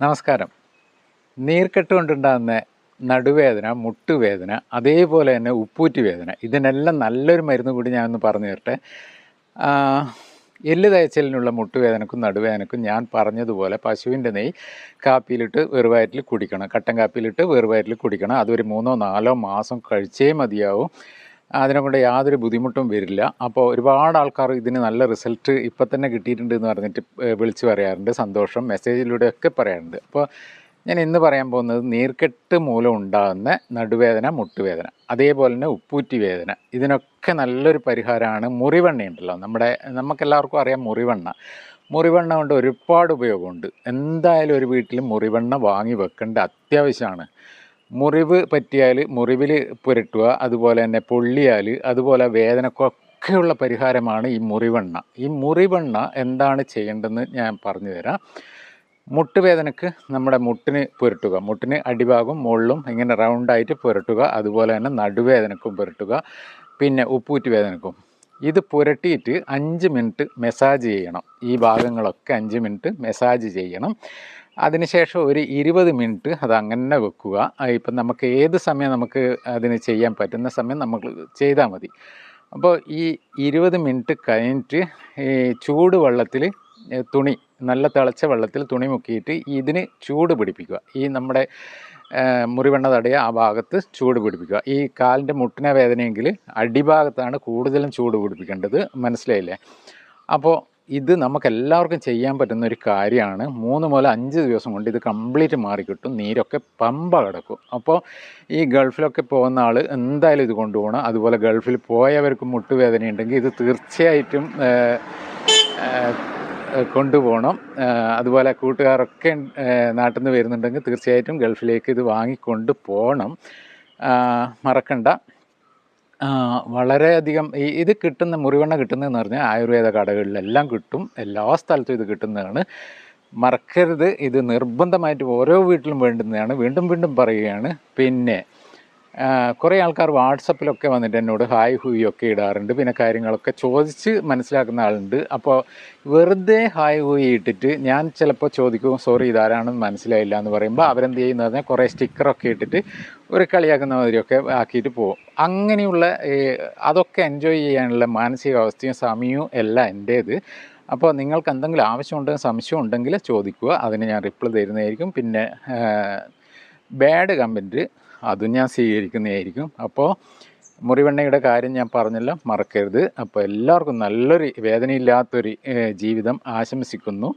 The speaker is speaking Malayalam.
നമസ്കാരം. നീർക്കെട്ട് കൊണ്ടുണ്ടാകുന്ന നടുവേദന മുട്ടുവേദന അതേപോലെ തന്നെ ഉപ്പൂറ്റി വേദന ഇതിനെല്ലാം നല്ലൊരു മരുന്ന് കൂടി ഞാൻ ഒന്ന് പറഞ്ഞു തരട്ടെ. എല്ല് തയ്ച്ചലിനുള്ള മുട്ടുവേദനക്കും നടുവേദനക്കും ഞാൻ പറഞ്ഞതുപോലെ പശുവിന്റെ നെയ് കാപ്പിയിലിട്ട് വെറുവയറ്റിൽ കുടിക്കണം. കട്ടൻ കാപ്പിയിലിട്ട് വെറുവയറ്റിൽ കുടിക്കണം. അതൊരു മൂന്നോ നാലോ മാസം കഴിച്ചേ മതിയാവും. അതിനെ കൊണ്ട് യാതൊരു ബുദ്ധിമുട്ടും വരില്ല. അപ്പോൾ ഒരുപാട് ആൾക്കാർ ഇതിന് നല്ല റിസൾട്ട് ഇപ്പം തന്നെ കിട്ടിയിട്ടുണ്ട് എന്ന് പറഞ്ഞിട്ട് വിളിച്ച് പറയാറുണ്ട്. സന്തോഷം. മെസ്സേജിലൂടെ ഒക്കെ പറയാറുണ്ട്. അപ്പോൾ ഞാൻ ഇന്ന് പറയാൻ പോകുന്നത് നീർക്കെട്ട് മൂലം ഉണ്ടാകുന്ന നടുവേദന മുട്ടുവേദന അതേപോലെ തന്നെ ഉപ്പൂറ്റി വേദന. ഇതിനൊക്കെ നല്ലൊരു പരിഹാരമാണ് മുറിവെണ്ണ ഉണ്ടല്ലോ. നമ്മുടെ നമുക്കെല്ലാവർക്കും അറിയാം മുറിവെണ്ണ. മുറിവെണ്ണ കൊണ്ട് ഒരുപാട് ഉപയോഗമുണ്ട്. എന്തായാലും ഒരു വീട്ടിലും മുറിവെണ്ണ വാങ്ങി വെക്കേണ്ട അത്യാവശ്യമാണ്. മുറിവ് പറ്റിയാൽ മുറിവിൽ പുരട്ടുക അതുപോലെ തന്നെ പൊള്ളിയാൽ അതുപോലെ വേദനക്കൊക്കെയുള്ള പരിഹാരമാണ് ഈ മുറിവെണ്ണ. ഈ മുറിവെണ്ണ എന്താണ് ചെയ്യേണ്ടതെന്ന് ഞാൻ പറഞ്ഞു തരാം. മുട്ടുവേദനക്ക് നമ്മുടെ മുട്ടിന് പുരട്ടുക. മുട്ടിന് അടിഭാഗം മുകളിലും ഇങ്ങനെ റൗണ്ടായിട്ട് പുരട്ടുക അതുപോലെ തന്നെ നടുവേദനക്കും പുരട്ടുക പിന്നെ ഉപ്പൂറ്റ് വേദനക്കും. ഇത് പുരട്ടിയിട്ട് അഞ്ച് മിനിറ്റ് മെസ്സാജ് ചെയ്യണം. ഈ ഭാഗങ്ങളൊക്കെ അഞ്ച് മിനിറ്റ് മെസ്സാജ് ചെയ്യണം. അതിനുശേഷം ഒരു ഇരുപത് മിനിറ്റ് അത് അങ്ങനെ വെക്കുക ഇപ്പം നമുക്ക് ഏത് സമയം നമുക്ക് അതിന് ചെയ്യാൻ പറ്റുന്ന സമയം നമുക്ക് ചെയ്താൽ മതി. അപ്പോൾ ഈ ഇരുപത് മിനിറ്റ് കഴിഞ്ഞിട്ട് ഈ ചൂട് വെള്ളത്തിൽ തുണി നല്ല തിളച്ച വെള്ളത്തിൽ തുണി മുക്കിയിട്ട് ഇതിന് ചൂട് പിടിപ്പിക്കുക. ഈ നമ്മുടെ മുറിവെണ്ണ തടയ ആ ഭാഗത്ത് ചൂട് പിടിപ്പിക്കുക. ഈ കാലിന്റെ മുട്ടിന വേദനയെങ്കിൽ അടിഭാഗത്താണ് കൂടുതലും ചൂട് പിടിപ്പിക്കേണ്ടത്. മനസ്സിലായില്ലേ? അപ്പോൾ ഇത് നമുക്ക് എല്ലാവർക്കും ചെയ്യാൻ പറ്റുന്ന ഒരു കാര്യമാണ്. മൂന്ന് മുതൽ അഞ്ച് ദിവസം കൊണ്ട് ഇത് കംപ്ലീറ്റ് മാറിക്കിട്ടും നീരൊക്കെ പമ്പ കിടക്കും. അപ്പോൾ ഈ ഗൾഫിലൊക്കെ പോകുന്ന ആൾ എന്തായാലും ഇത് കൊണ്ടുപോകണം. അതുപോലെ ഗൾഫിൽ പോയവർക്ക് മുട്ടുവേദന ഉണ്ടെങ്കിൽ ഇത് തീർച്ചയായിട്ടും കൊണ്ടുപോകണം. അതുപോലെ കൂട്ടുകാരൊക്കെ നാട്ടിൽ നിന്ന് വരുന്നുണ്ടെങ്കിൽ തീർച്ചയായിട്ടും ഗൾഫിലേക്ക് ഇത് വാങ്ങിക്കൊണ്ട് പോകണം. മറക്കണ്ട. വളരെയധികം ഈ ഇത് കിട്ടുന്ന മുറിവെണ്ണ കിട്ടുന്നതെന്ന് പറഞ്ഞാൽ ആയുർവേദ കടകളിലെല്ലാം കിട്ടും. എല്ലാ സ്ഥലത്തും ഇത് കിട്ടുന്നതാണ്. മറക്കരുത്. ഇത് നിർബന്ധമായിട്ട് ഓരോ വീട്ടിലും വേണ്ടുന്നതാണ്. വീണ്ടും വീണ്ടും പറയുകയാണ്. പിന്നെ കുറേ ആൾക്കാർ വാട്സപ്പിലൊക്കെ വന്നിട്ട് എന്നോട് ഹായ് ഹൂയൊക്കെ ഇടാറുണ്ട്. പിന്നെ കാര്യങ്ങളൊക്കെ ചോദിച്ച് മനസ്സിലാക്കുന്ന ആളുണ്ട്. അപ്പോൾ വെറുതെ ഹായ് ഹൂയി ഇട്ടിട്ട് ഞാൻ ചിലപ്പോൾ ചോദിക്കും സോറി ഇതാരാണെന്ന് മനസ്സിലായില്ല എന്ന് പറയുമ്പോൾ അവരെന്ത് ചെയ്യുന്നത് പറഞ്ഞാൽ കുറേ സ്റ്റിക്കറൊക്കെ ഇട്ടിട്ട് ഒരു കളിയാക്കുന്ന മാതിരിയൊക്കെ ആക്കിയിട്ട് പോകും. അങ്ങനെയുള്ള അതൊക്കെ എൻജോയ് ചെയ്യാനുള്ള മാനസികാവസ്ഥയും സമയവും എല്ലാം എന്റേത് അപ്പോൾ നിങ്ങൾക്ക് എന്തെങ്കിലും ആവശ്യമുണ്ടെങ്കിൽ സംശയം ഉണ്ടെങ്കിൽ ചോദിക്കുക. അതിന് ഞാൻ റിപ്ലൈ തരുന്നതായിരിക്കും. പിന്നെ ബാഡ് കമന്റ് അതും ഞാൻ സ്വീകരിക്കുന്നതായിരിക്കും. അപ്പോൾ മുറിവെണ്ണയുടെ കാര്യം ഞാൻ പറഞ്ഞല്ലോ മറക്കരുത്. അപ്പോൾ എല്ലാവർക്കും നല്ലൊരു വേദനയില്ലാത്തൊരു ജീവിതം ആശംസിക്കുന്നു.